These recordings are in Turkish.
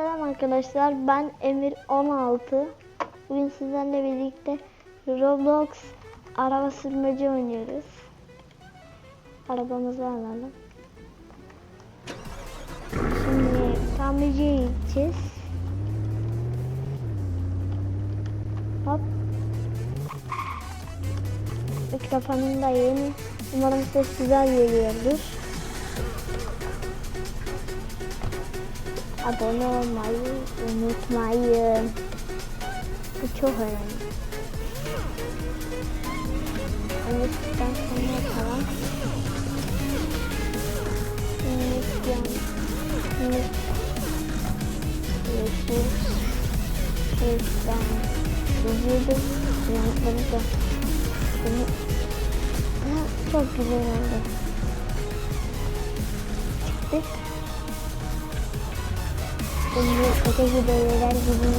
Selam arkadaşlar ben Emir 16 Bugün sizlerle birlikte Roblox araba sürmeci oynuyoruz. Arabamızı alalım. Şimdi tamirciye gideceğiz. Hop. Mikrofonum da yeni. Umarım ses güzel geliyordur abone olmayı unutmayın. Bu çok önemli. Önceden sonra falan. Unutmayın. Yeşil. Şeyden. Vücudum. Yanıtları da. Çok güzel oldu. Çıktık. Şimdi öteki devreler gibi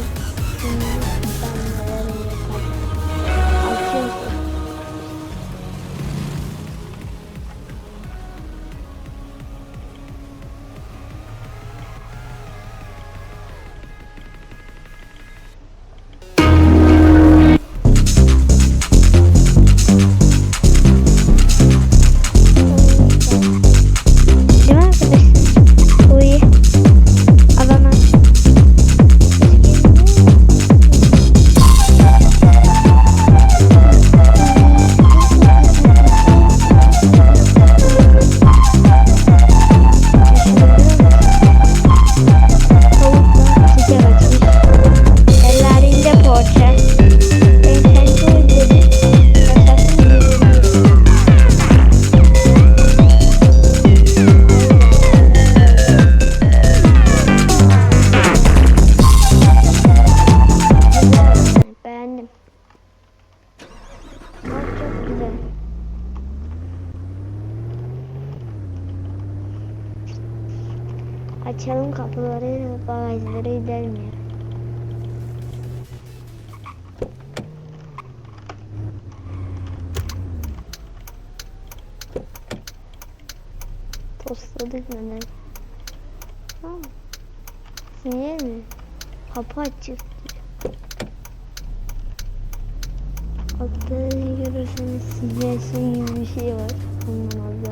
Açalım kapıları, bagajları gidelim ya. Tosladık. Ha. Niye mi? Kapı açık. Altta görürseniz sinyalsin gibi bir şey var. Anlamazda.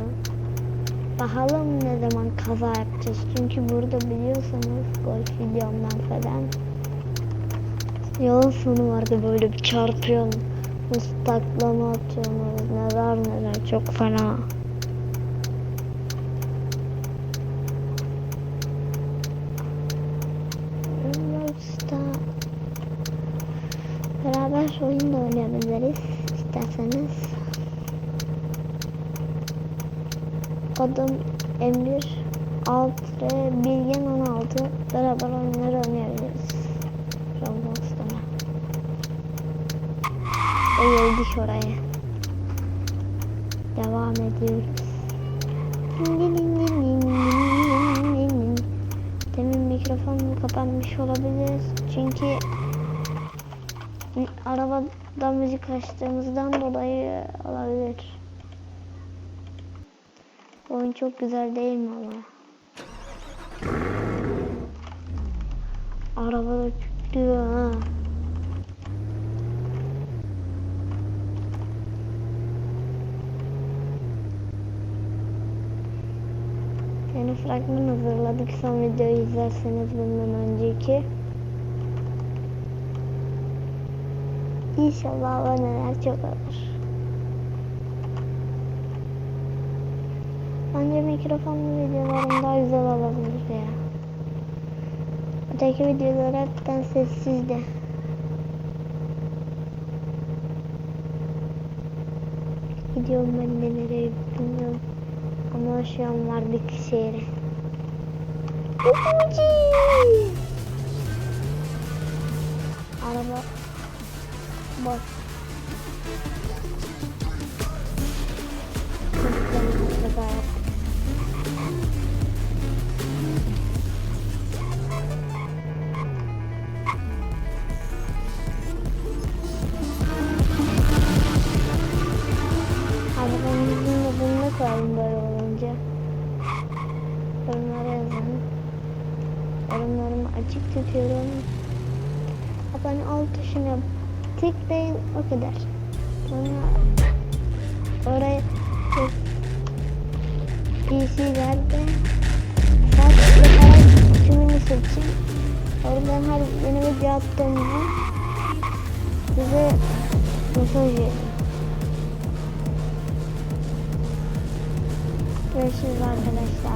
Bakalım ne zaman kaza yapacağız. Çünkü burada biliyorsanız golf videomdan falan yol sonu vardı böyle bir çarpıyorsun. Istaklama atıyorsunuz. Neler neler çok fena. Beraber oyun da oynayabiliriz isterseniz. Adım Emir Altre Bilgen 16 beraber oyunları oynayabiliriz. Roblox'ta. Ve geldik oraya. Devam ediyoruz. Demin mikrofonum kapanmış olabilir. Çünkü arabada müzik açtığımızdan dolayı olabilir. Oyun çok güzel değil mi ama? Arabada çıkıyor ha. Yani fragman hazırladık son videoyu izlerseniz bundan önceki. İnşallah aboneler çok olur. Bence mikrofonlu videolarım daha güzel olabilir ya. Öteki videolar hepten sessizdi. Gidiyorum ben de nereye bilmiyorum. Ama şu an var bir şehre. Uci! Araba boş. Yorumlarımı açık tutuyorum. Abone ol tuşuna tıklayın o kadar. Sonra oraya PC'lerde saat yaparak tümünü seçin. Oradan her yeni video attığımda size mesaj verin. Görüşürüz arkadaşlar.